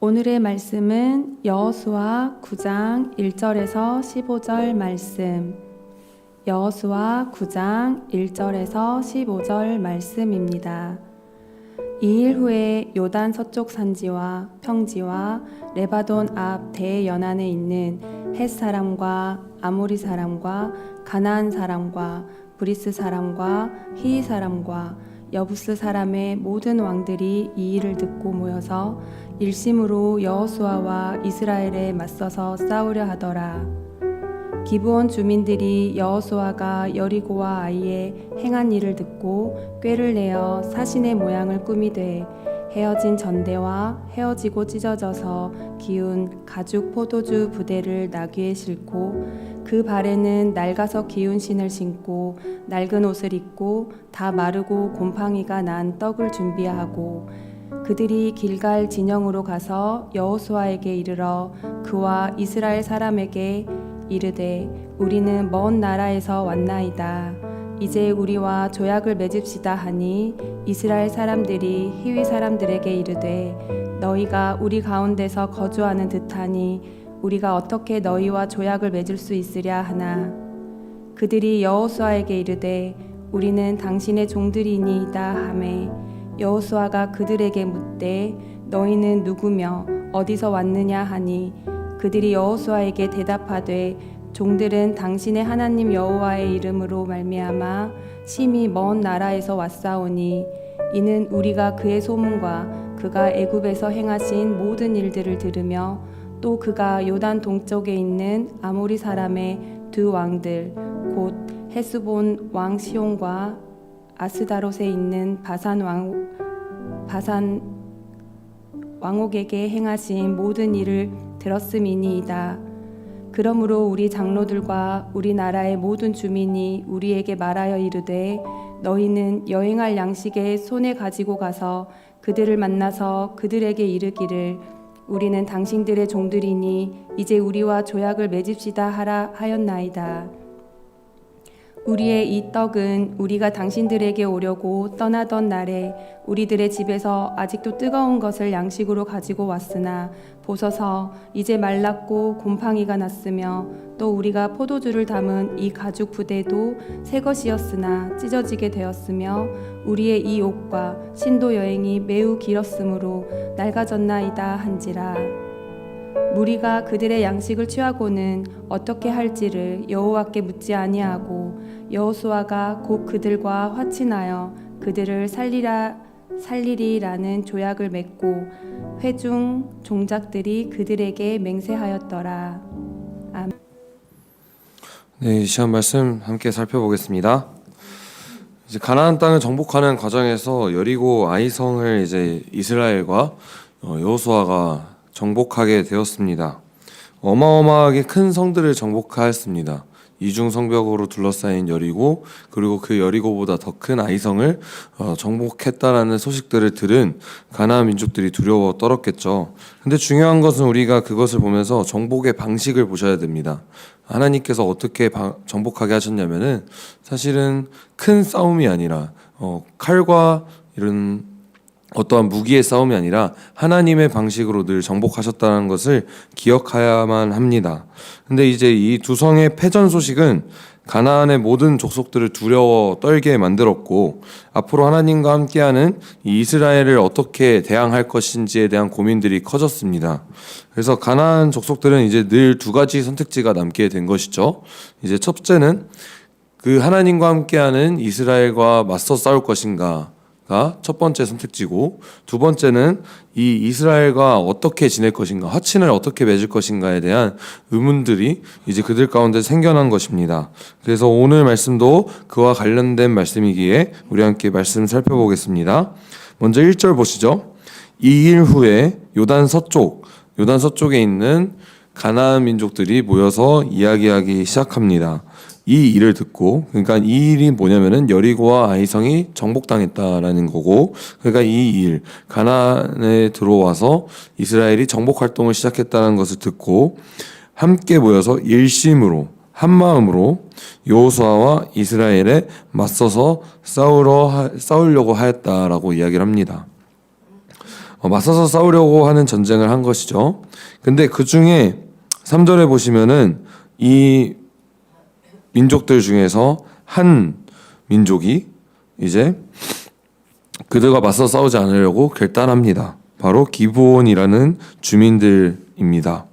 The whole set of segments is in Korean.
오늘의 말씀은 여호수아 9장 1절에서 15절 말씀. 여호수아 9장 1절에서 15절 말씀입니다. 이일 후에 요단 서쪽 산지와 평지와 레바돈 앞 대연안에 있는 헷 사람과 아모리 사람과 가나안 사람과 브리스 사람과 히이 사람과 여부스 사람의 모든 왕들이 이 일을 듣고 모여서 일심으로 여호수아와 이스라엘에 맞서서 싸우려 하더라. 기브온 주민들이 여호수아가 여리고와 아이에 행한 일을 듣고 꾀를 내어 사신의 모양을 꾸미되 헤어진 전대와 헤어지고 찢어져서 기운 가죽 포도주 부대를 나귀에 싣고 그 발에는 낡아서 기운 신을 신고 낡은 옷을 입고 다 마르고 곰팡이가 난 떡을 준비하고 그들이 길갈 진영으로 가서 여호수아에게 이르러 그와 이스라엘 사람에게 이르되 우리는 먼 나라에서 왔나이다. 이제 우리와 조약을 맺읍시다 하니 이스라엘 사람들이 히위 사람들에게 이르되 너희가 우리 가운데서 거주하는 듯하니 우리가 어떻게 너희와 조약을 맺을 수 있으랴 하나 그들이 여호수아에게 이르되 우리는 당신의 종들이니이다 하매 여호수아가 그들에게 묻되 너희는 누구며 어디서 왔느냐 하니 그들이 여호수아에게 대답하되 종들은 당신의 하나님 여호와의 이름으로 말미암아 심히 먼 나라에서 왔사오니 이는 우리가 그의 소문과 그가 애굽에서 행하신 모든 일들을 들으며 또 그가 요단 동쪽에 있는 아모리 사람의 두 왕들 곧 헤스본 왕 시온과 아스다롯에 있는 바산 왕 바산 왕옥에게 행하신 모든 일을 들었음이니이다. 그러므로 우리 장로들과 우리 나라의 모든 주민이 우리에게 말하여 이르되 너희는 여행할 양식에 손에 가지고 가서 그들을 만나서 그들에게 이르기를 우리는 당신들의 종들이니 이제 우리와 조약을 맺읍시다 하라 하였나이다. 우리의 이 떡은 우리가 당신들에게 오려고 떠나던 날에 우리들의 집에서 아직도 뜨거운 것을 양식으로 가지고 왔으나 보소서 이제 말랐고 곰팡이가 났으며 또 우리가 포도주를 담은 이 가죽 부대도 새 것이었으나 찢어지게 되었으며 우리의 이 옷과 신도 여행이 매우 길었으므로 낡아졌나이다 한지라. 무리가 그들의 양식을 취하고는 어떻게 할지를 여호와께 묻지 아니하고 여호수아가 곧 그들과 화친하여 그들을 살리라 살리리라는 조약을 맺고 회중 종작들이 그들에게 맹세하였더라. 네, 이 시간 말씀 함께 살펴보겠습니다. 이제 가나안 땅을 정복하는 과정에서 여리고 아이성을 이제 이스라엘과 어, 여호수아가 정복하게 되었습니다. 어마어마하게 큰 성들을 정복하였습니다. 이중 성벽으로 둘러싸인 여리고 그리고 그 여리고보다 더 큰 아이성을 어, 정복했다라는 소식들을 들은 가나안 민족들이 두려워 떨었겠죠. 근데 중요한 것은 우리가 그것을 보면서 정복의 방식을 보셔야 됩니다. 하나님께서 어떻게 방- 정복하게 하셨냐면은 사실은 큰 싸움이 아니라 어, 칼과 이런 어떠한 무기의 싸움이 아니라 하나님의 방식으로 늘 정복하셨다는 것을 기억해야만 합니다. 근데 이제 이 두 성의 패전 소식은 가나안의 모든 족속들을 두려워 떨게 만들었고 앞으로 하나님과 함께하는 이 이스라엘을 어떻게 대항할 것인지에 대한 고민들이 커졌습니다. 그래서 가나안 족속들은 이제 늘 두 가지 선택지가 남게 된 것이죠. 이제 첫째는 그 하나님과 함께하는 이스라엘과 맞서 싸울 것인가 가 첫 번째 선택지고 두 번째는 이 이스라엘과 어떻게 지낼 것인가 화친을 어떻게 맺을 것인가에 대한 의문들이 이제 그들 가운데 생겨난 것입니다. 그래서 오늘 말씀도 그와 관련된 말씀이기에 우리 함께 말씀 살펴보겠습니다. 먼저 1절 보시죠. 이 일 후에 요단 서쪽 요단 서쪽에 있는 가나안 민족들이 모여서 이야기하기 시작합니다. 이 일을 듣고 그러니까 이 일이 뭐냐면은 여리고와 아이성이 정복당했다라는 거고 그러니까 이 일 가나안에 들어와서 이스라엘이 정복 활동을 시작했다는 것을 듣고 함께 모여서 일심으로 한 마음으로 여호수아와 이스라엘에 맞서서 싸우러 하- 싸우려고 하였다라고 이야기를 합니다. 어, 맞서서 싸우려고 하는 전쟁을 한 것이죠. 근데 그 중에 3절에 보시면은 이 민족들 중에서 한 민족이 이제 그들과 맞서 싸우지 않으려고 결단합니다. 바로 기브온이라는 주민들입니다.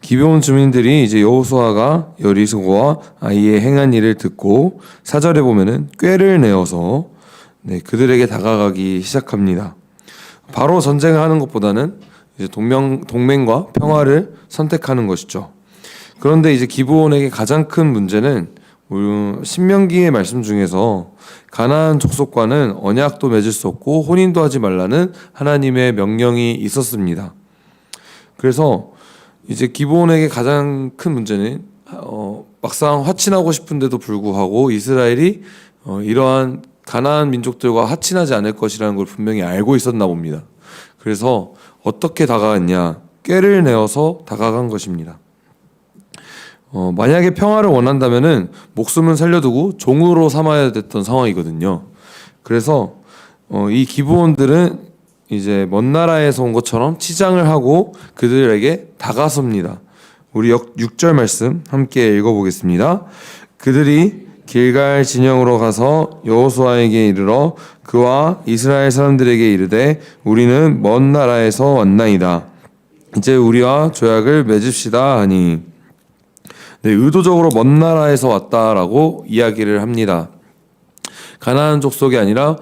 기브온 주민들이 이제 여호수아가 여리고와 아이의 행한 일을 듣고 사절에 보면은 꾀를 내어서 네, 그들에게 다가가기 시작합니다. 바로 전쟁을 하는 것보다는 이제 동명 동맹과 평화를 선택하는 것이죠. 그런데 이제 기브온에게 가장 큰 문제는 신명기의 말씀 중에서 가나안 족속과는 언약도 맺을 수 없고 혼인도 하지 말라는 하나님의 명령이 있었습니다. 그래서 이제 기브온에게 가장 큰 문제는 어, 막상 화친하고 싶은데도 불구하고 이스라엘이 어, 이러한 가나안 민족들과 화친하지 않을 것이라는 걸 분명히 알고 있었나 봅니다. 그래서 어떻게 다가갔냐? 꾀를 내어서 다가간 것입니다. 어, 만약에 평화를 원한다면은 목숨은 살려두고 종으로 삼아야 됐던 상황이거든요. 그래서 어, 이 기부원들은 이제 먼 나라에서 온 것처럼 치장을 하고 그들에게 다가섭니다. 우리 역 6절 말씀 함께 읽어보겠습니다. 그들이 길갈 진영으로 가서 여호수아에게 이르러 그와 이스라엘 사람들에게 이르되 우리는 먼 나라에서 왔나이다. 이제 우리와 조약을 맺읍시다 하니 네, 의도적으로 먼 나라에서 왔다라고 이야기를 합니다. 가나안 족속이 아니라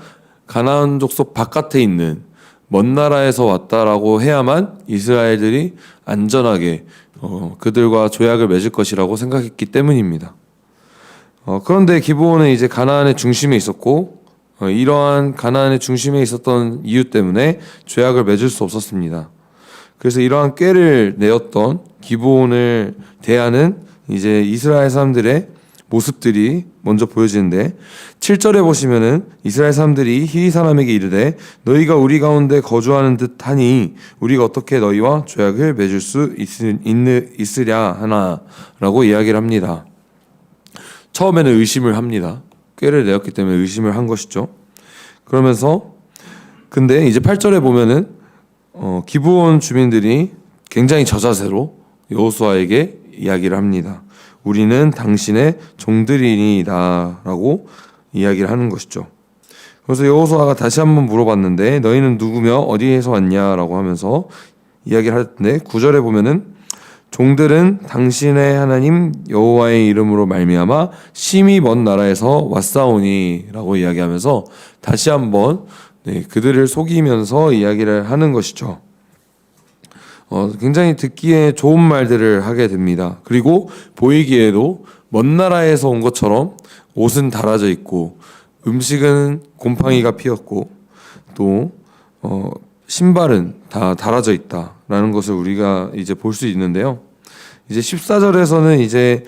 가나안 족속 바깥에 있는 먼 나라에서 왔다라고 해야만 이스라엘들이 안전하게 어, 그들과 조약을 맺을 것이라고 생각했기 때문입니다. 어, 그런데 기브온은 이제 가나안의 중심에 있었고 어, 이러한 가나안의 중심에 있었던 이유 때문에 조약을 맺을 수 없었습니다. 그래서 이러한 꾀를 내었던 기브온을 대하는 이제 이스라엘 사람들의 모습들이 먼저 보여지는데 7절에 보시면은 이스라엘 사람들이 히위 사람에게 이르되 너희가 우리 가운데 거주하는 듯하니 우리가 어떻게 너희와 조약을 맺을 수 있으, 있으 랴 하나라고 이야기를 합니다. 처음에는 의심을 합니다. 꾀를 내었기 때문에 의심을 한 것이죠. 그러면서 근데 이제 8절에 보면은 어, 기브온 주민들이 굉장히 저자세로 여호수아에게 이야기를 합니다. 우리는 당신의 종들이니다라고 이야기를 하는 것이죠. 그래서 여호수아가 다시 한번 물어봤는데 너희는 누구며 어디에서 왔냐라고 하면서 이야기를 하는데 구절에 보면은 종들은 당신의 하나님 여호와의 이름으로 말미암아 심히 먼 나라에서 왔사오니라고 이야기하면서 다시 한번 네, 그들을 속이면서 이야기를 하는 것이죠. 어, 굉장히 듣기에 좋은 말들을 하게 됩니다. 그리고 보이기에도 먼 나라에서 온 것처럼 옷은 달아져 있고 음식은 곰팡이가 피었고 또 어, 신발은 다 달아져 있다라는 것을 우리가 이제 볼 수 있는데요. 이제 14절에서는 이제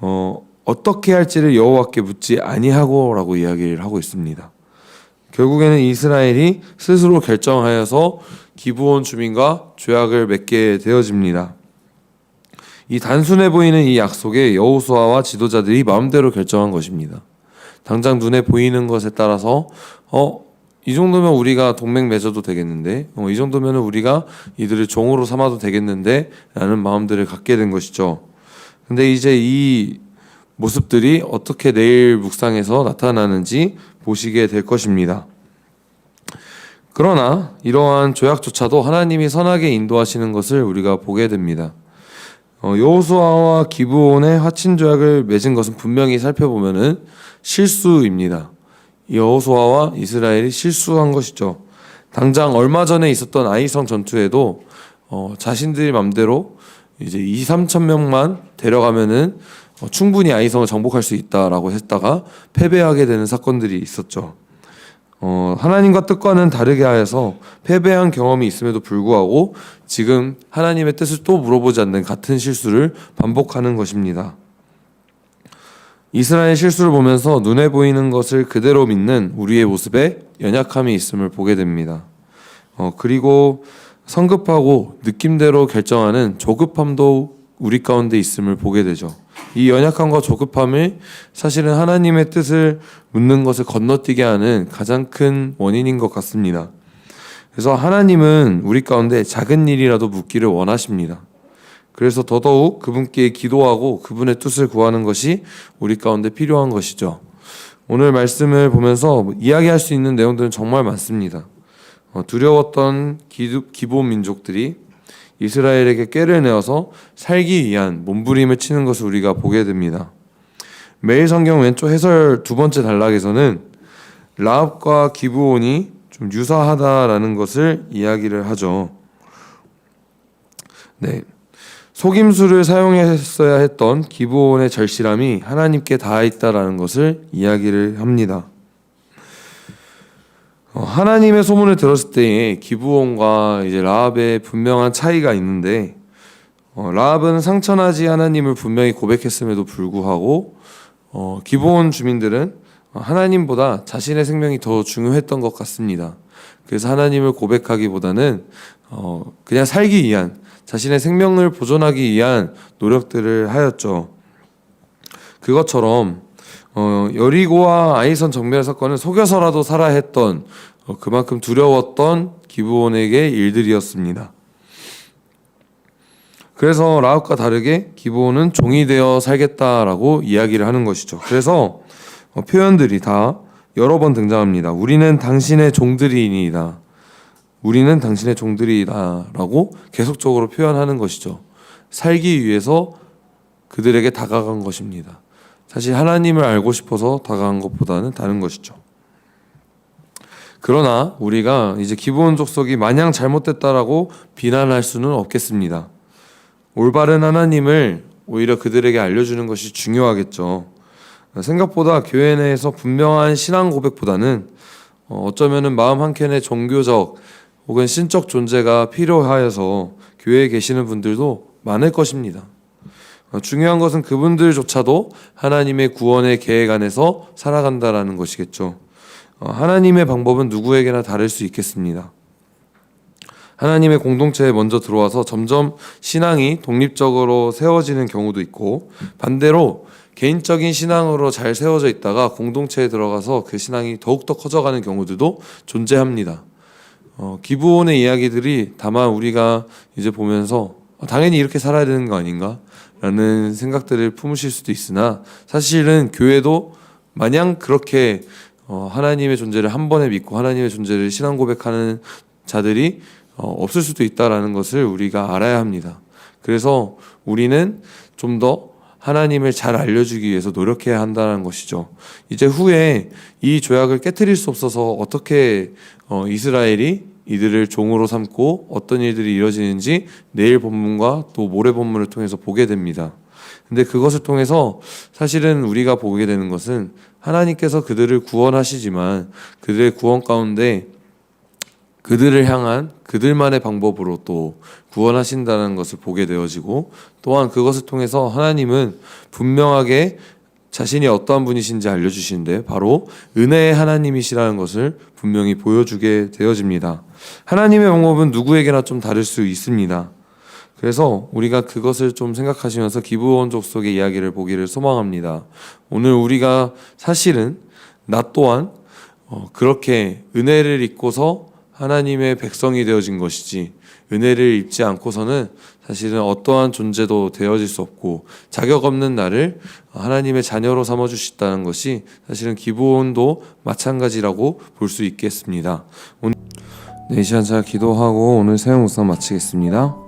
어, 어떻게 할지를 여호와께 묻지 아니하고라고 이야기를 하고 있습니다. 결국에는 이스라엘이 스스로 결정하여서 기브온 주민과 조약을 맺게 되어집니다. 이 단순해 보이는 이 약속에 여호수아와 지도자들이 마음대로 결정한 것입니다. 당장 눈에 보이는 것에 따라서 어, 이 정도면 우리가 동맹 맺어도 되겠는데, 어, 이 정도면 우리가 이들을 종으로 삼아도 되겠는데, 라는 마음들을 갖게 된 것이죠. 근데 이제 이 모습들이 어떻게 내일 묵상에서 나타나는지 보시게 될 것입니다. 그러나 이러한 조약조차도 하나님이 선하게 인도하시는 것을 우리가 보게 됩니다. 어, 여호수아와 기브온의 화친 조약을 맺은 것은 분명히 살펴보면은 실수입니다. 여호수아와 이스라엘이 실수한 것이죠. 당장 얼마 전에 있었던 아이성 전투에도 어, 자신들이 맘대로 이제 2, 3천 명만 데려가면은 어, 충분히 아이성을 정복할 수 있다라고 했다가 패배하게 되는 사건들이 있었죠. 어, 하나님과 뜻과는 다르게 하여서 패배한 경험이 있음에도 불구하고 지금 하나님의 뜻을 또 물어보지 않는 같은 실수를 반복하는 것입니다. 이스라엘 실수를 보면서 눈에 보이는 것을 그대로 믿는 우리의 모습에 연약함이 있음을 보게 됩니다. 어, 그리고 성급하고 느낌대로 결정하는 조급함도 우리 가운데 있음을 보게 되죠. 이 연약함과 조급함이 사실은 하나님의 뜻을 묻는 것을 건너뛰게 하는 가장 큰 원인인 것 같습니다. 그래서 하나님은 우리 가운데 작은 일이라도 묻기를 원하십니다. 그래서 더더욱 그분께 기도하고 그분의 뜻을 구하는 것이 우리 가운데 필요한 것이죠. 오늘 말씀을 보면서 이야기할 수 있는 내용들은 정말 많습니다. 어, 두려웠던 기본 민족들이 이스라엘에게 꾀를 내어서 살기 위한 몸부림을 치는 것을 우리가 보게 됩니다. 매일 성경 왼쪽 해설 두 번째 단락에서는 라합과 기브온이 좀 유사하다라는 것을 이야기를 하죠. 네. 속임수를 사용했어야 했던 기브온의 절실함이 하나님께 닿아 있다라는 것을 이야기를 합니다. 어, 하나님의 소문을 들었을 때에 기브온과 이제 라합의 분명한 차이가 있는데 어, 라합은 상처나지 하나님을 분명히 고백했음에도 불구하고 어, 기브온 주민들은 하나님보다 자신의 생명이 더 중요했던 것 같습니다. 그래서 하나님을 고백하기보다는 어, 그냥 살기 위한 자신의 생명을 보존하기 위한 노력들을 하였죠. 그것처럼 어, 여리고와 아이선 정멸 사건은 속여서라도 살아야 했던 어, 그만큼 두려웠던 기브온에게 일들이었습니다. 그래서 라합과 다르게 기브온은 종이 되어 살겠다라고 이야기를 하는 것이죠. 그래서 어, 표현들이 다 여러 번 등장합니다. 우리는 당신의 종들이니이다. 우리는 당신의 종들이다라고 계속적으로 표현하는 것이죠. 살기 위해서 그들에게 다가간 것입니다. 사실 하나님을 알고 싶어서 다가간 것보다는 다른 것이죠. 그러나 우리가 이제 기본 족속이 마냥 잘못됐다라고 비난할 수는 없겠습니다. 올바른 하나님을 오히려 그들에게 알려주는 것이 중요하겠죠. 생각보다 교회 내에서 분명한 신앙 고백보다는 어, 어쩌면은 마음 한켠에 종교적 혹은 신적 존재가 필요하여서 교회에 계시는 분들도 많을 것입니다. 어, 중요한 것은 그분들조차도 하나님의 구원의 계획 안에서 살아간다라는 것이겠죠. 어, 하나님의 방법은 누구에게나 다를 수 있겠습니다. 하나님의 공동체에 먼저 들어와서 점점 신앙이 독립적으로 세워지는 경우도 있고 반대로 개인적인 신앙으로 잘 세워져 있다가 공동체에 들어가서 그 신앙이 더욱더 커져가는 경우들도 존재합니다. 어, 기부원의 이야기들이 다만 우리가 이제 보면서 어, 당연히 이렇게 살아야 되는 거 아닌가? 라는 생각들을 품으실 수도 있으나 사실은 교회도 마냥 그렇게 어, 하나님의 존재를 한 번에 믿고 하나님의 존재를 신앙 고백하는 자들이 어, 없을 수도 있다라는 것을 우리가 알아야 합니다. 그래서 우리는 좀 더 하나님을 잘 알려주기 위해서 노력해야 한다는 것이죠. 이제 후에 이 조약을 깨뜨릴 수 없어서 어떻게 어, 이스라엘이 이들을 종으로 삼고 어떤 일들이 이루어지는지 내일 본문과 또 모레 본문을 통해서 보게 됩니다. 근데 그것을 통해서 사실은 우리가 보게 되는 것은 하나님께서 그들을 구원하시지만 그들의 구원 가운데 그들을 향한 그들만의 방법으로 또 구원하신다는 것을 보게 되어지고 또한 그것을 통해서 하나님은 분명하게 자신이 어떠한 분이신지 알려주시는데 바로 은혜의 하나님이시라는 것을 분명히 보여주게 되어집니다. 하나님의 방법은 누구에게나 좀 다를 수 있습니다. 그래서 우리가 그것을 좀 생각하시면서 기부원 족속의 이야기를 보기를 소망합니다. 오늘 우리가 사실은 나 또한 어, 그렇게 은혜를 입고서 하나님의 백성이 되어진 것이지 은혜를 입지 않고서는 사실은 어떠한 존재도 되어질 수 없고 자격 없는 나를 하나님의 자녀로 삼아 주셨다는 것이 사실은 기부원도 마찬가지라고 볼 수 있겠습니다. 오늘 네, 이 시간 잘 기도하고 오늘 새해 묵상 마치겠습니다.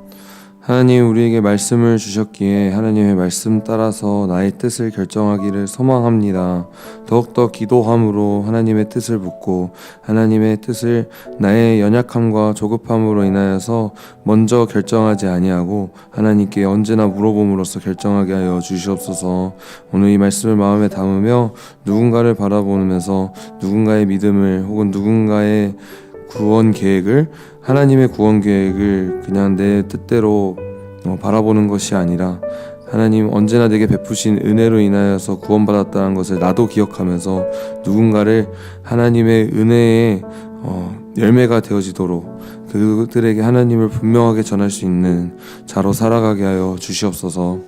하나님 우리에게 말씀을 주셨기에 하나님의 말씀 따라서 나의 뜻을 결정하기를 소망합니다. 더욱더 기도함으로 하나님의 뜻을 묻고 하나님의 뜻을 나의 연약함과 조급함으로 인하여서 먼저 결정하지 아니하고 하나님께 언제나 물어봄으로써 결정하게 하여 주시옵소서. 오늘 이 말씀을 마음에 담으며 누군가를 바라보면서 누군가의 믿음을 혹은 누군가의 구원 계획을 하나님의 구원 계획을 그냥 내 뜻대로 어, 바라보는 것이 아니라 하나님 언제나 내게 베푸신 은혜로 인하여서 구원받았다는 것을 나도 기억하면서 누군가를 하나님의 은혜에 어, 열매가 되어지도록 그들에게 하나님을 분명하게 전할 수 있는 자로 살아가게 하여 주시옵소서.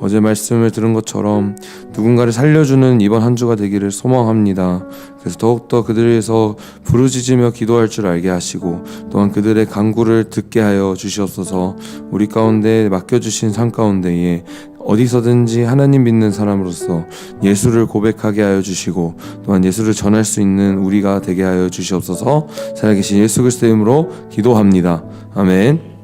어제 말씀을 들은 것처럼 누군가를 살려주는 이번 한 주가 되기를 소망합니다. 그래서 더욱더 그들을 위해서 부르짖으며 기도할 줄 알게 하시고 또한 그들의 간구를 듣게 하여 주시옵소서. 우리 가운데 맡겨주신 삶 가운데에 어디서든지 하나님 믿는 사람으로서 예수를 고백하게 하여 주시고 또한 예수를 전할 수 있는 우리가 되게 하여 주시옵소서. 살아계신 예수 그리스도의 이름으로 기도합니다. 아멘.